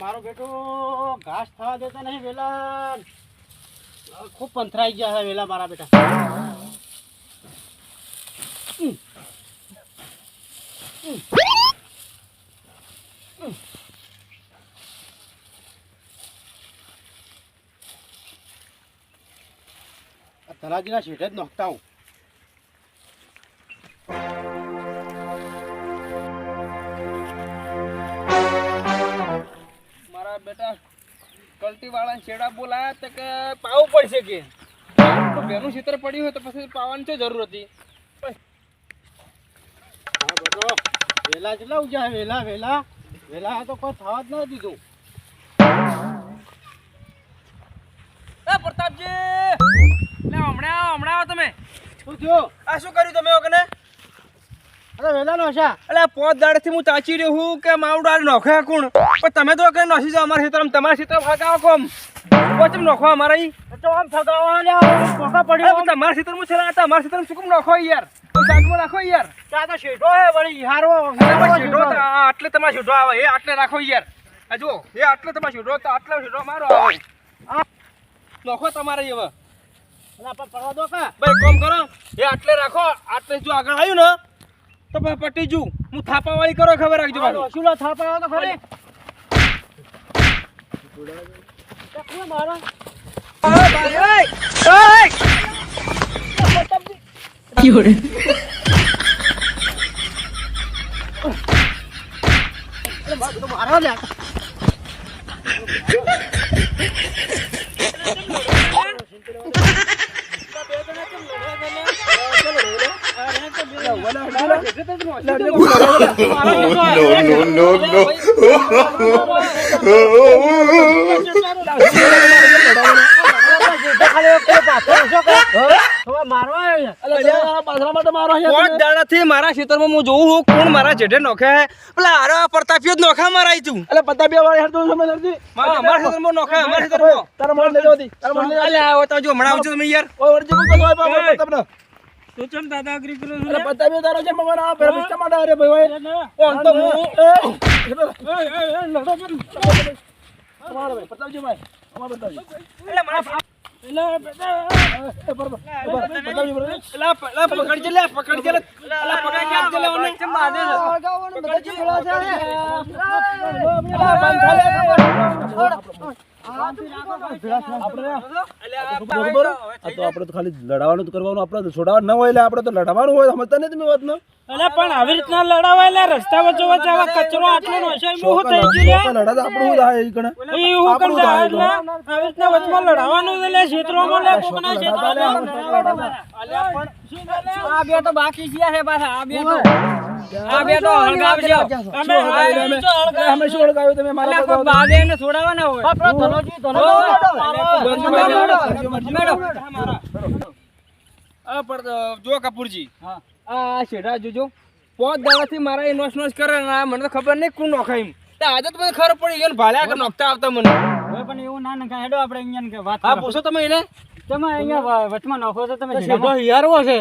મારો બેટો ઘાસ થવા દેતા નહીં, વેલા ખૂબ પંથરાઈ ગયા છે વેલા મારા બેટા. તલાજીના શેઠે જ નોખતા હું. છેડા બોલાયા તો કે પાવું પડશે કે? બેનું ક્ષેત્ર પડ્યું હોય તો પછી પાવાની શું જરૂર હતી? વેલા જેટલા ઉજા વેલા વેલા. વેલા તો કોઈ થવા જ ન દીધું. પ્રતાપજી! હમણાં હમણાં આવો તમે. શું થયું? આ શું કર્યું તમે ઓકને અરે વેલા નો એટલે પોત દાડેથી હું તાચી રહ્યો હું કે મારું ડાળ નોખે કોણ? પણ તમે તો કે નોસી જાઓ અમારા ક્ષેત્રમાં. તમારા ક્ષેત્ર ફગાવો કોમ. પોચમ નોખો અમારા ઈ? તો આમ થગાવા લે કોકા પડ્યો તમારા ક્ષેત્રમાં છે ને, આ તમારા ક્ષેત્રમાં શું કેમ નોખો યાર? તો શાંતમાં રાખો યાર. ચા તો શેઠો હે વળી હારો. શેઢો તો આ આટલે તમારે શેઢો આવે એ આટલે રાખો યાર. આ જુઓ એ આટલે તમારે શેઢો તો આટલે શેઢો મારો આવે. નોખો તમારે હવે. પડવા દો કા. ભાઈ કોમ કરો એ આટલે રાખો આટલે જો આગળ આવ્યું ને તો પટી જુ. હું થાપા વાળી કરો ખબર રાખજો શૂલો થાપા તો ખરી. તો કોણ મારા અરે મારો તો મારો લે no, no, no, મારવા મારા ખેતરમાં હું જોઉં છું કોણ મારા જેઠે નોખે પેલા આરો પ્રતાપીઓ જ નોખા મારા તું એટલે પતાબી વાળી હેડ તો સમજ નથી મારા અમારા ખેતરમાં નોખા અમારા ખેતરમાં તારા મોડ લેજો હતી તારા મોડ લેજો અલ્યા તો જો હમણાં આવજો તમે યાર ઓય વરજી કોઈ પાપા પતાબનો તું ચમ દાદાગીરી કરો છો તારો મગર આ ભાઈ ભાઈ અમાર એટલે મારા એ તો આપણે તો ખાલી લડાવાનું જ કરવાનું આપણે તો છોડાવવાનું ન હોય એટલે આપણે તો લડાવવાનું હોય સમજતા નહીં તમે પણ આવી રીતના લડાવાયેલા રસ્તા વચ્ચો વચ્ચે કચરો આટલો છે તો આપણું એટલે આવી રીતના વચમાં લડાવવાનું ક્ષેત્રોમાં તો તો. આ બે તો હળગાવજો. અમે અમે અમે- અમે શું અડકાવ્યું તમે મારા અલ્યા કોઈ બાગે છોડાવવાના હોય. આપણો ધનોજી ધનોજી. આ પર જો કપૂરજી. હા. આ શેઠા જોજો. પોત દાડાથી મારા એ નોશ નોશ કરે ને મને તો ખબર નહીં કોણ નોખાય એમ. તે આજે તો મને ખબર પડી ગયો ને ભાલ્યા કે નોખતા આવતા મને. પણ એવું ના નખાય હેડો આપણે અહીંયા વાત હા પૂછો તમે એને. તમે અહીંયા વચમાં નાખો તો તમે શેઠો હિયારવો છે.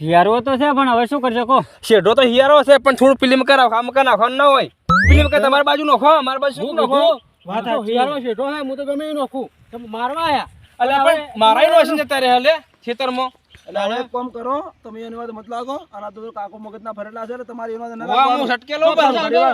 હિયારવો તો છે પણ હવે શું કરી કો શેઢો તો હિયારો છે પણ થોડું ફિલ્મ કરાવ આમ કે નાખવાનું ના હોય. ફિલ્મ કે તમારી બાજુ નોખો અમારી બાજુ શું નોખો? વાત હિયારો શેઢો હે હું તો ગમે એ નાખું. મારવા આયા. અલ્યા પણ મારા નોશી જતા રહે હલે ખેતરમાં? એટલે હવે એક કામ કરો તમે એની વાત મત લાગો અને તો કાકો મગજના ભરેલા છે તમારી એની વાત ન વાહ હું. સટકેલો અમે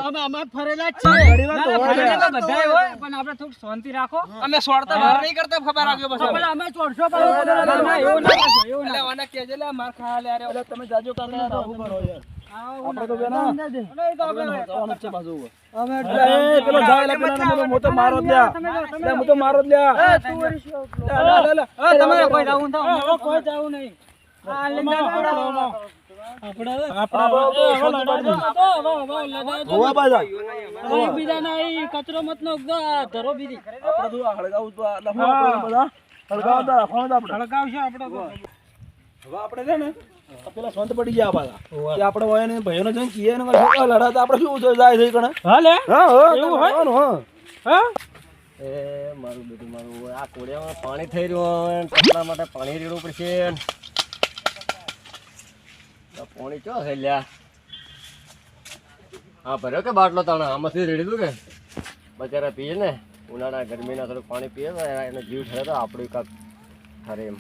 અમે અમે ફરેલા જ છે ના, ના, ફરેલા બધાય હોય પણ આપણે થોડું શાંતિ રાખો. અમે સોડતા બહાર નહીં કરતા ખબર રાખ્યો બસ પણ અમે ના, ના, એવું ના એવું ના એટલે આને કેજેલા માર ખા લે અરે તમે જાજો કાકા આવું કરો યાર આપણે તો બેના જવાનું જ છે પાછું. પેલો જાય એટલે પેલાને મને મોટો મારો લ્યા. એટલે હું તો મારો લે, લે, લે. તમારે કોઈ જાવું તો કોઈ જાવું નહીં. આ લઈને જાઓ. હોવા પાછા. હવે બીજાના ઈ કચરો મત નો ધરો બીજી. આપણે હળગાવું હળગાવતા રાખવાનું તો હળગાવશે આપણે તો. હવે આપણે છે ને પેલા સંત પડી ગયા પાછા કે આપણે હોય ને ભાઈઓને જઈને કહીએ ને કે છોકરા લડાતા આપણે શું જાય છે કણે? હાલે હા હા એવું હોય? હા. હા? એ મારું બેટું મારું આ કોડિયામાં પાણી થઈ રહ્યું હોય માટે પાણી રેડવું પડશે. પાણી ચો છે લ્યા? હા ભર્યો કે બાટલો તાણે? આમાંથી રેડી દઉં કે? બચારા પીએ ને. ઉનાળા ગરમીના થોડું પાણી પીએ તો એના- એનો જીવ ઠરે તો આપણું કાંક ઠરે એમ.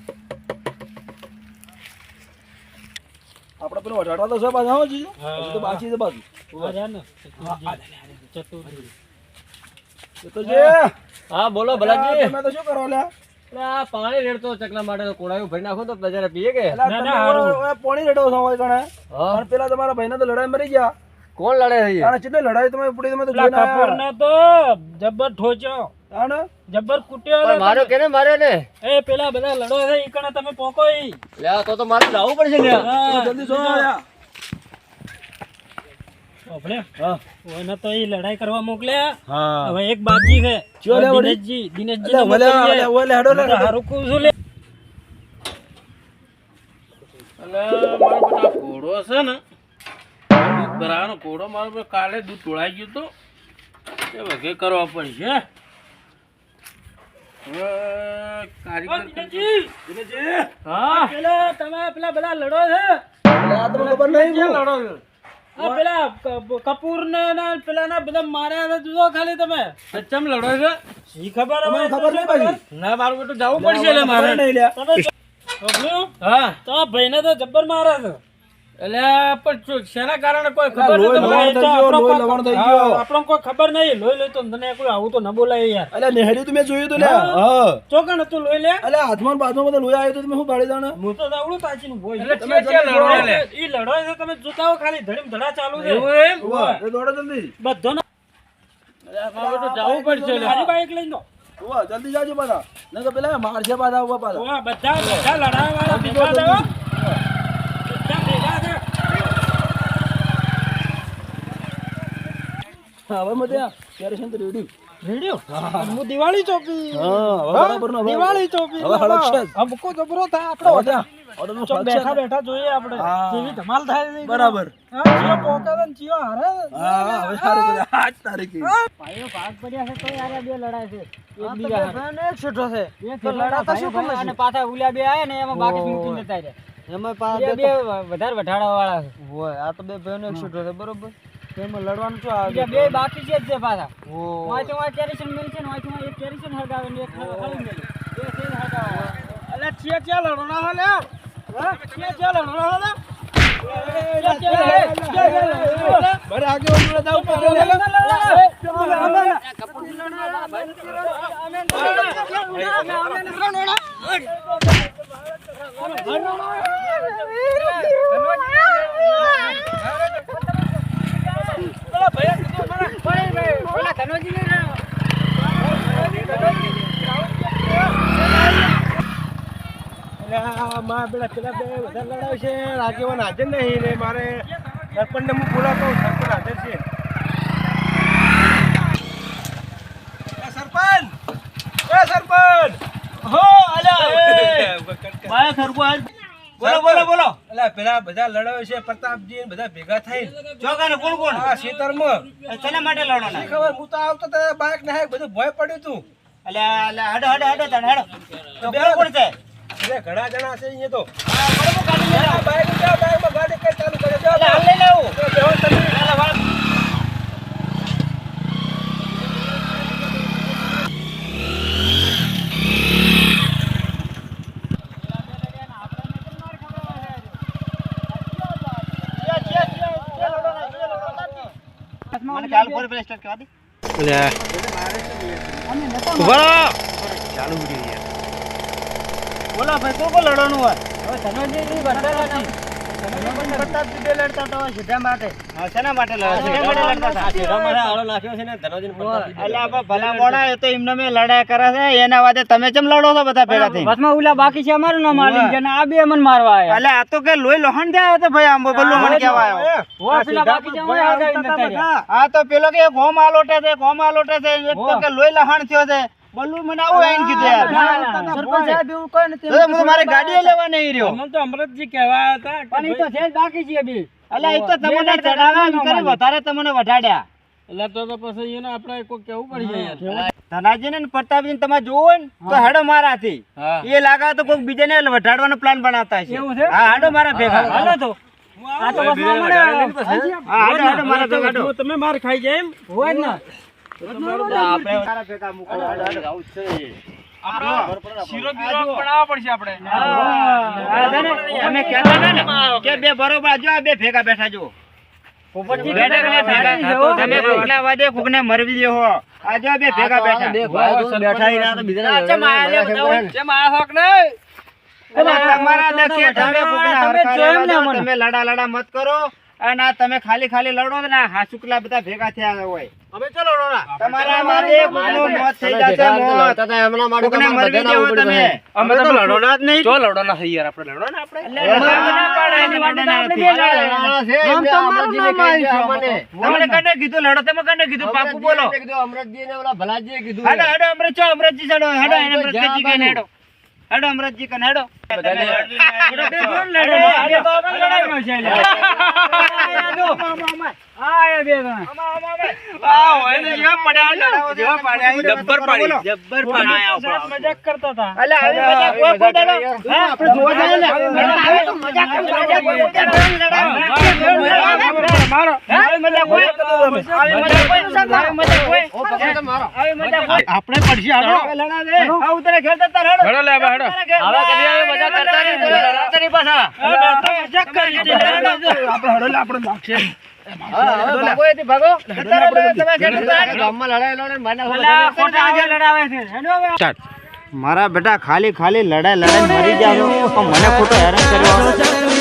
આપણે પેલો વઢાડવા તો સાહેબ આવો હો હજી તો બાકી છે બાકી હા બોલો ભલાજી. તમે તો શું કરો લ્યા? આ પાણી રેડતો ચકલા માટે તો ભરી નાખો તો બજારે પીએ કે? પોણી રેડો છો કણે હા. પેલા તમારા ભાઈને તો લડાઈ મરી ગયા. કોણ લડે છે અને કેટલી લડાઈ તમે પડી તમે તો જોઈને ને તો જબર ઠોચ્યો. આને જબર કુટ્યો પણ મારો કેને માર્યો ને? એ પેલા બધા લડો છે ઈ કણે તમે પોકો ઈ. લે તો તો મારે લાવવું પડશે લે જલ્દી જો આયા. ઓભળે ઓને તો ઈ લડાઈ કરવા મોકલ્યા. હા. હવે એક બાજી છે. ચિયો લે દિનેશજી દિનેશજી ઓલે- ઓલે- ઓલે લે. હારું કહું છું લે. એટલે મારો બેટા ઘોડો છે ને દૂધ કોડો મારો કાલે દૂધ તોળાઈ ગયું તો. એ વગે કરવા પડશે હવે કારીગર દિનેશજી, હા? પેલા તમે પેલા બધા લડો છે? અલા, આ તમને ખબર નહીં ક્યાં હું? લડો છો? આ પેલા ક- કપૂર ને પેલા ના બધા માર્યા જુઓ ખાલી તમે. સચ્ચમ લડો છે? ઈ ખબર ખબર નહીં ના મારું બેટું જવું પડશે મારે ખબર નહીં લ્યા. તમે ઓભળ્યું? હા. તો આ ભાઈને તો જબ્બર મારે છે. એટલે પણ શેના કારણે કોઈ ખબર નથી? કોઈ ખબર નહીં. લોહી લોહી તો તને કોઈ આવું તો ન બોલાય યાર અલ્યા, નેહડ્યું તો મેં જોયું તું લે ચોકણ હતું લોહી લે? અલ્યા, હાથમાં ને બાજુમાં બધા લોહી આવ્યો તો તમે શું પાડી જાણે? હું તો દાવડું તાચી નું બોય એટલે છે છે લડો એટલે. ઈ લડો છે તમે જોતા હો ખાલી ધડીમ ધડા ચાલુ છે. એવું એમ? દોડો જલ્દી. બધો ના એટલે તો જવું પડશે. મારી બાઈક લઈ લો. જલ્દી જાજો બધા નહીં તો પેલા મારશે પાછા ઊભા બધા બધા લડાવા વાળા ભેગા થયો બધા ભેગા છે હવે મત આ, કેરોસીન તો રેડ્યું. રેડિયો હું? દિવાળી ચોપી. હા, હવે બરાબરનો દિવાળી ચોપી. હવે હળક છે જબરો થાય આપણો ત્યાં, હવે તો ચોક ફરક છે બેઠા બેઠા જોઈએ આપણે. જેવી ધમાલ થાય બરાબર. હા ચિયો ને ચિયો હારે હા, હા, હવે સારું કર્યું. આજ તારીખે. ભાઈઓ ભાગ પડ્યા છે તો યાર બે લડાય છે. એકબીજા હારે. એક છૂટો છે. તો લડાતા શું કામ અને પાછા ઉલ્યા બે આયા ને એમાં બાકી રહ્યા. એમાં પાછા બે વધારે વઢાડા વાળા છે. હોય આ તો બે ભાઈઓનો એક છોટો છે બરોબર. એમાં લડવાનું શું આવે બે બાકી છે જ છે પાછા વાંચો વાંચ કેરીશન મેલ છે ને વાંચો વાંચ એક કેરીશન હરગાવે ને એક હળી મેલ બે સેજ હરગાવે અલે ચિયા ચિયા લડોના હો લે હા ચિયા ચિયા લડોના હો લે બરે આગે. માં પેલા પેલા બે વધારે લડાવ છે આગેવાન હાજર નહીં ને મારે સરપંચને હું બોલાતો સરપંચ હાજર છે. સરપંચ! એ સરપંચ! હો અલ્યા સરપંચ બોલો બોલો બોલો. અલ્યા પેલા બધા લડાવે છે પ્રતાપજી બધા ભેગા થઈ ચોકાને કોણ કોણ? આ શેતરમાં. શેના માટે લડવાના? ખબર? હું તો આવતો તો બાઇક ને બધું ભય પડ્યું તું. એટલે એટલે હડો હડો હડો હડો. કોણ છે? અરે ઘણા જણા છે અહીંયા તો. આ કે ઉઠાવ, બાઇકમાં ગાડી કઈ ચાલુ કરે જાઓ, હાલ લઈ લેવું. એટલે મને ચાલુ ફોર પેલા સ્ટાર્ટ કરવા દે બોલો ભાઈ કોણ લડવાનું હોય? હવે તમે કેમ લડો છો બધા ભેગા ઉલા બાકી છે અમારું ના માલિક આ બે અમને મારવા એટલે આ તો કે લોહી લોહણ થયા તો ભાઈ આમ બલ્લો મને કેવાય હા તો પેલો કે ગોમ આલોટે છે ગોમ આલોટે છે એક લોહી લહાણ થયો છે. બલ્લુ મને આવું આઈને કીધું યાર. સરપંચ સાહેબ એવું કોઈ નથી તો હું મારે ગાડી લેવા નહીં રહ્યો. અમને તો અમૃતજી કહેવાયા હતા પણ ઈ તો છે બાકી છે બી એટલે એ તો તમને ચડાવ્યા એમ વધારે તમને વઢાડ્યા એટલે તો તો પછી એને આપણે કોઈ કેવું પડી જાય ધનાજી ને પ્રતાપજી તમે જોવો ને તો હેડો મારાથી. એ લાગે તો કોઈ બીજાને વઢાડવાનો પ્લાન બનાવતા છે એવું છે? હા હેડો મારા ભેગા. હાલો તો. આ તો બસમાં મને હા હેડો હેડો મારા ભેગા. તમે માર ખાઈ જાય એમ. હોય ને. શીરો બીરો બનાવવા પડશે આપણે. તમે કહેતા હતા ને કે બે બરોબર જો આ બે ભેગા બેઠા જો તમે કોકના વાદે કોકને મરવી દે આ જો બે ભેગા બેઠા. તમારા હરખા રહેવા દો, તમે લડા લડા મત કરો. અને આ તમે ખાલી ખાલી લડો ને હા હાસુકલા બધા ભેગા થયા હોય. અમે ચલો રોડા તમારા માટે કોકનું મોત થઈ જશે મોત. કોકને મરવી દેવો તમે. અમે તો લડોના જ નહીં. ચો લડોના થઈ યાર આપણે લડો ને આપણે તમને કને કીધું? લડો તમે કને કીધું? પાકું બોલો. હેડો હેડો અમૃત છો અમૃતજી ચડો હેડો એને અમૃતજી કને હેડો. હેડો અમૃતજી કને હેડો આ હોય જબ્બર પાડી જબ્બર પાડી મજાક કરતા હતા. અલે આવી મજાક કોઈ કોઈ હા આપણે જોવા જાય ને. આવી તો મજાક કોઈ કોઈ દાડો મારો. આવી મજાક હોય આવી મજાક હોય આવી મજાક હોય આવી મજાક હોય આપણે પડશે આડો. લડા દે આ ઉતરે ખેલ જતા હેડો. હેડો લે બા હેડો. હવે કદી આવી મજાક કરતા નહીં. તો પાછા. મજાક કરી આપણે હડો લે આપણે લાગશે મારા બેટા ખાલી ખાલી લડાઈ લડાઈ મરી ગયા મને ખોટો હેરાન કર્યો.